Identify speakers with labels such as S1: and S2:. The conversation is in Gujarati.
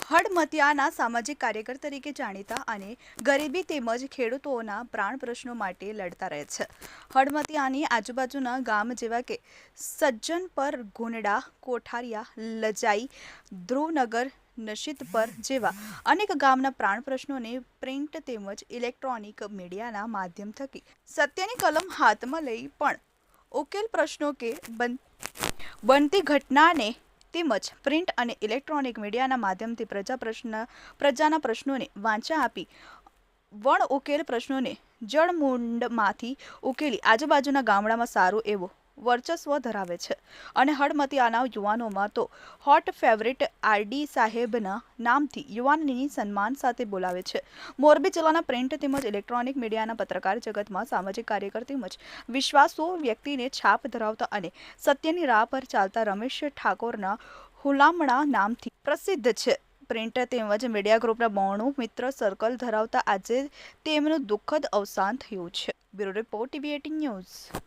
S1: હડમતિયાના સામાજિક કાર્યકર તરીકે જાણીતા અને ગરીબી તેમજ ખેડૂતોના પ્રાણ પ્રશ્નો માટે લડતા રહે છે. હડમતિયાની આજુબાજુના ગામ જેવા કે સજ્જનપર ગુંડડા, કોઠારિયા, લજાઈ, ધ્રુવનગર નશીદપર જેવા અનેક ગામના પ્રાણ પ્રશ્નોને પ્રિન્ટ તેમજ ઇલેક્ટ્રોનિક મીડિયાના માધ્યમ થકી સત્યની કલમ હાથમાં લઈ પણ ઉકેલ પ્રશ્નો કે બન, બનતી ઘટનાને તેમજ પ્રિન્ટ અને ઇલેક્ટ્રોનિક મીડિયાના માધ્યમથી પ્રજા પ્રશ્ન, પ્રજાના પ્રશ્નોને વાંચા આપી, વણ ઉકેલ પ્રશ્નોને જળમુંડમાંથી ઉકેલી. આજુબાજુના ગામડામાં સારો એવું વર્ચસ્વ ધરાવે છે. અને હળમતિયાના યુવાનોમાં તો હોટ ફેવરિટ આરડી સાહેબના નામથી યુવાનની સન્માન સાથે બોલાવે છે. મોરબી જિલ્લાના પ્રિન્ટ તેમજ ઇલેક્ટ્રોનિક મીડિયાના પત્રકાર જગતમાં સામાજિક કાર્યકર તેમજ વિશ્વાસુ વ્યક્તિને છાપ ધરાવતા અને સત્યની રાહ પર ચાલતા રમેશ ઠાકોરના હુલામણા નામથી પ્રસિદ્ધ છે. પ્રિન્ટ તેમજ મીડિયા ગ્રુપના બોણું મિત્ર સર્કલ ધરાવતા આજે તેમનું દુઃખદ અવસાન થયું છે. Bureau report TV eighteen news.